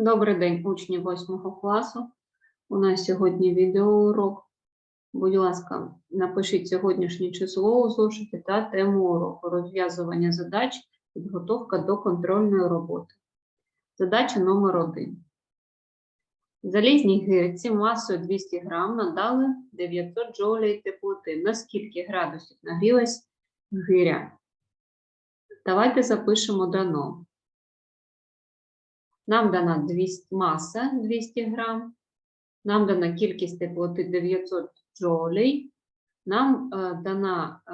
Добрий день, учні 8 класу. У нас сьогодні відеоурок. Будь ласка, напишіть сьогоднішнє число у зошиті та тему уроку розв'язування задач, підготовка до контрольної роботи. Задача номер 1. Залізній гирці масою 200 грам надали 900 джоулей теплоти. На скільки градусів нагрілась гиря? Давайте запишемо дано. Нам дана 200, маса 200 грам, нам дана кількість теплоти 900 джоулей, нам е, дана е,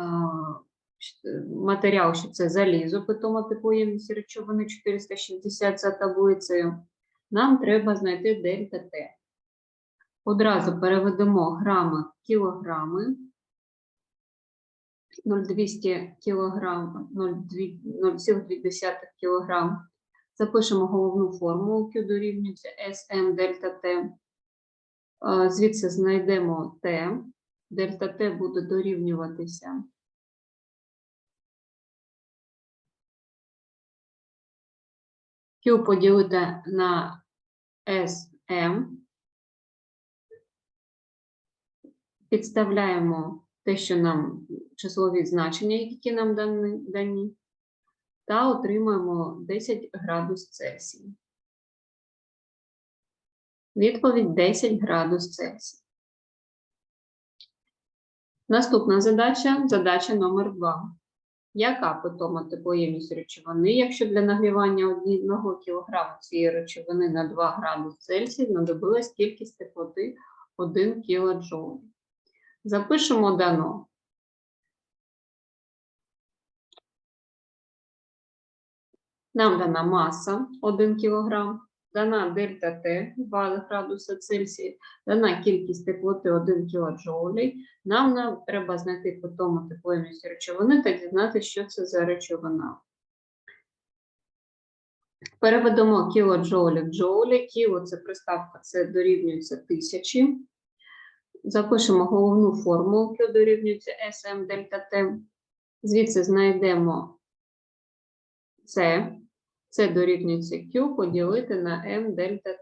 матеріал, що це залізо, питома теплоємності речовини 460 за таблицею. Нам треба знайти дельта Т. Одразу переведемо грами в кілограми. 0,200 кілограм, 0,2 кілограм. Запишемо головну формулу, Q дорівнюється SM дельта T. Звідси знайдемо T. Дельта T буде дорівнюватися. Q поділити на SM. Підставляємо те, що нам числові значення, які нам дані та отримаємо 10 градус Цельсія. Відповідь 10 градус Цельсія. Наступна задача задача номер 2. Яка питома теплоємність речовини, якщо для нагрівання 1 кг цієї речовини на 2 градус Цельсія знадобилась кількість теплоти 1 кДж? Запишемо дано. Нам дана маса 1 кг, дана дельта Т 2 градуса Цельсія, дана кількість теплоти 1 кДж. Нам на- треба знайти питому теплоємність речовини та дізнатися, що це за речовина. Переведемо кілоджоулі в джоулі. Кіло це приставка, це дорівнюється тисячі. Запишемо головну формулу, Q дорівнюється SM дельта Т. Звідси знайдемо це. Це дорівнюється Q поділити на M дельта T.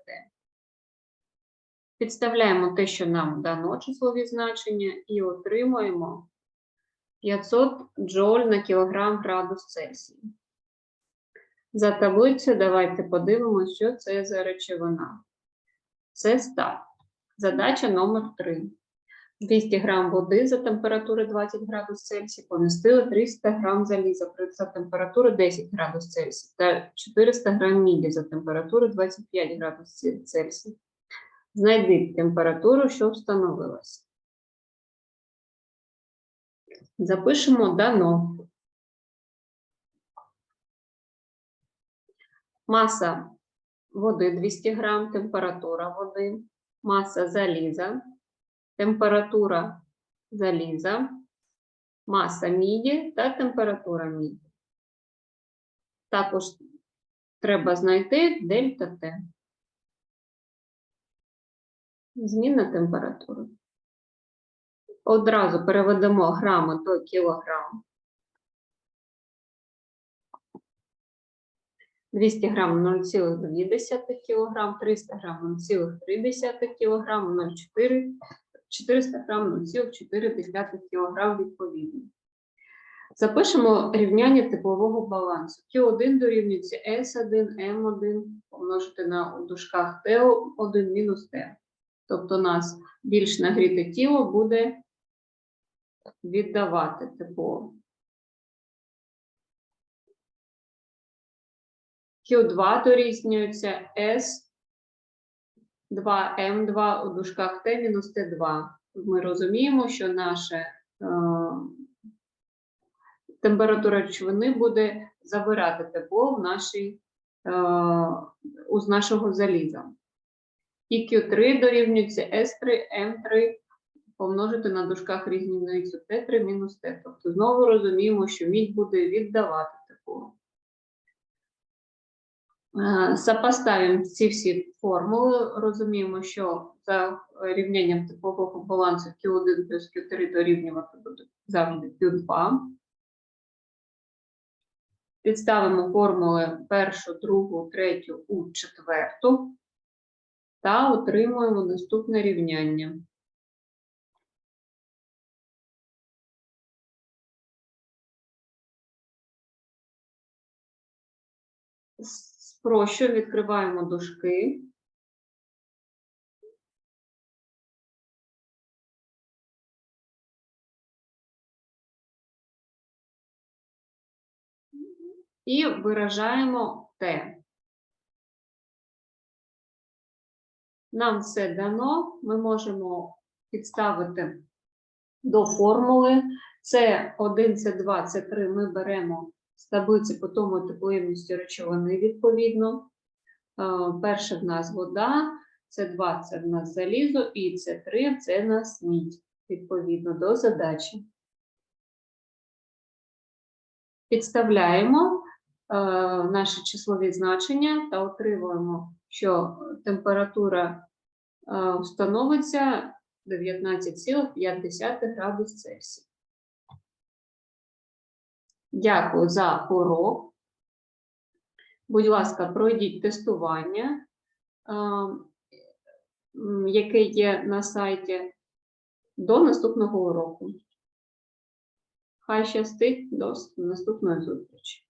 Підставляємо те, що нам дано числові значення, і отримуємо 500 джоуль на кілограм градус Цельсія. За таблицею давайте подивимося, що це за речовина. Це сталь. Задача номер 3. 200 грам води за температури 20 градус Цельсія помістили 300 грам заліза за температури 10 градус Цельсія та 400 грам міді за температури 25 градусів Цельсія. Знайди температуру, що встановилася. Запишемо дано. Маса води 200 грам, температура води, маса заліза, температура заліза, маса міді та температура міді. Також треба знайти дельта Т. Змінна температури. Одразу переведемо грами до кілограм. 200 грам 0,2 кг, 300 грам 0,3 кг, 0,4 400 грам 0,4 кг відповідно. Запишемо рівняння теплового балансу. Q1 дорівнюється S1, M1 помножити на у дужках T1 мінус T. Тобто у нас більш нагріте тіло буде віддавати тепло. Q2 дорівнюється S2, M2 у дужках T мінус T2. Ми розуміємо, що наша е, температура речовини буде забирати тепло в нашій, е, з нашого заліза. І Q3 дорівнюється S3, M3 помножити на дужках різницю T3 мінус T. Тобто знову розуміємо, що мідь буде віддавати тепло. Е, Сопоставимо ці всі формули. Розуміємо, що за рівнянням теплового балансу Q1 плюс Q3 дорівнювати буде завжди Q2. Підставимо формули першу, другу, третю у четверту та отримуємо наступне рівняння. Спрощую, відкриваємо дужки. І виражаємо Т. Нам все дано, ми можемо підставити до формули. Це 1, це 2, це 3 ми беремо з таблиці по тому теплоємності речовини відповідно. Е, Перше в нас вода, це 2 це в нас залізо, і це 3 це в нас мідь, відповідно до задачі. Підставляємо е, наші числові значення та отримуємо, що температура е, встановиться 19,5 градус Цельсія. Дякую за урок. Будь ласка, пройдіть тестування, е, яке є на сайті, до наступного уроку. Хай щастить до наступної зустрічі.